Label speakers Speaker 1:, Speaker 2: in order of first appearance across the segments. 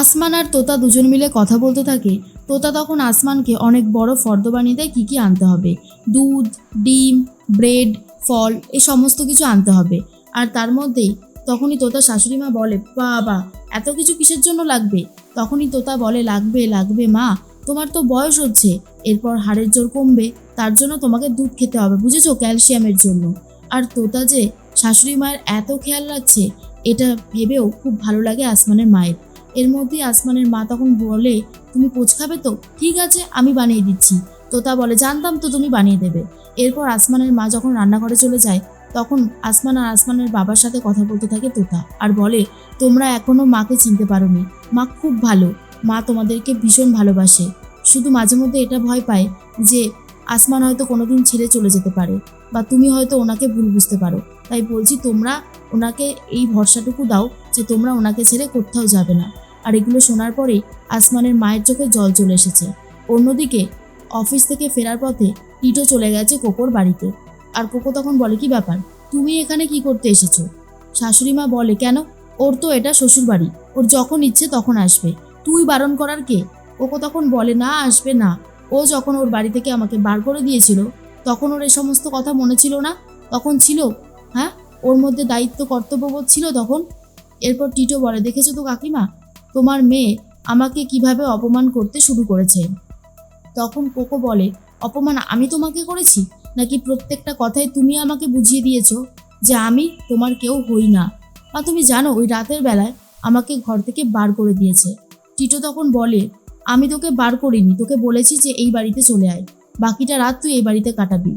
Speaker 1: আসমান আর তোতা দুজন মিলে কথা বলতে থাকে, তোতা তখন আসমানকে অনেক বড় ফর্দ বানিয়ে দেয় কী কী আনতে হবে। দুধ, ডিম, ব্রেড, ফল, এ সমস্ত কিছু আনতে হবে। আর তার মধ্যেই তখনই তোতা শাশুড়ি মা বলে, বাবা, এত কিছু কিসের জন্য লাগবে? তখনই তোতা বলে, লাগবে লাগবে মা, তোমার তো বয়স হচ্ছে, এরপর হাড়ের জোর কমবে, তার জন্য তোমাকে দুধ খেতে হবে, বুঝেছ, ক্যালসিয়ামের জন্য। আর তোতা যে শাশুড়ি মায়ের এত খেয়াল রাখছে, এটা ভেবেও খুব ভালো লাগে আসমানের মায়ের। এর মধ্যেই আসমানের মা তখন বলে, তুমি পোচ খাবে তো? ঠিক আছে, আমি বানিয়ে দিচ্ছি। তোতা বলে, জানতাম তো তুমি বানিয়ে দেবে। এরপর আসমানের মা যখন রান্নাঘরে চলে যায়, তখন আসমান আর আসমানের বাবার সাথে কথা বলতে থাকে তোতা আর বলে, তোমরা এখনও মাকে চিনতে পারোনি। মা খুব ভালো। মা তোমাদেরকে ভীষণ ভালোবাসে। শুধু মাঝে মধ্যে এটা ভয় পায় যে, আসমান হয়তো কোনোদিন ছেড়ে চলে যেতে পারে বা তুমি হয়তো ওনাকে ভুল বুঝতে পারো। তাই বলছি, তোমরা ওনাকে এই ভরসাটুকু দাও যে তোমরা ওনাকে ছেড়ে কোথাও যাবে না। আর এগুলো শোনার পরেই আসমানের মায়ের চোখে জল চলে এসেছে। অন্যদিকে অফিস থেকে ফেরার পথে টিটো চলে গেছে কোকোর বাড়িতে। আর কোকো তখন বলে, কি ব্যাপার? তুমি এখানে কি করতে এসেছ? শাশুড়ি মা বলে, কেন? ওর তো এটা শ্বশুর বাড়ি ওর যখন ইচ্ছে তখন আসবে। তুই বারণ করার কে? কোকো তখন বলে, না, আসবে না। ও যখন ওর বাড়ি থেকে আমাকে বার করে দিয়েছিল, তখন ওর এই সমস্ত কথা মনে ছিল না? তখন ছিল? হ্যাঁ? ওর মধ্যে দায়িত্ব, কর্তব্যবোধ ছিল তখন? এরপর টিটো বলে, দেখেছ তো কাকিমা? তোমার মেয়ে আমাকে কীভাবে অপমান করতে শুরু করেছে? তখন কোকো বলে, অপমান আমি তোমাকে করেছি? নাকি প্রত্যেকটা কথায় তুমি আমাকে বুঝিয়ে দিয়েছ যে আমি তোমার কেউ হই না? বা তুমি জানো, ওই রাতের বেলায় আমাকে ঘর থেকে বার করে দিয়েছে। টিটো তখন বলে, আমি তোকে বার করিনি, তোকে বলেছি যে এই বাড়িতে চলে আয়। বাকিটা রাত তুই এই বাড়িতে কাটাবি।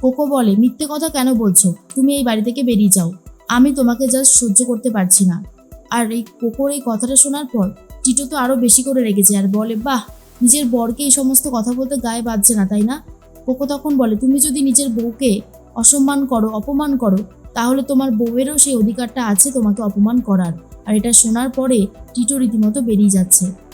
Speaker 1: কোকো বলে, মিথ্যে কথা কেন বলছো? তুমি এই বাড়ি থেকে বেরিয়ে যাও। আমি তোমাকে জাস্ট সহ্য করতে পারছি না। আর এই কোকোর এই কথাটা শোনার পর টিটো তো আরও বেশি করে রেগেছে আর বলে, বাহ, নিজের বরকে এই সমস্ত কথা বলতে গায়ে বাজছে না, তাই না? কোকো তখন বলে, তুমি যদি নিজের বউকে অসম্মান করো, অপমান করো, তাহলে তোমার বউয়েরও সেই অধিকারটা আছে তোমাকে অপমান করার। আর এটা শোনার পরে টিটো রীতিমতো বেরিয়ে যাচ্ছে।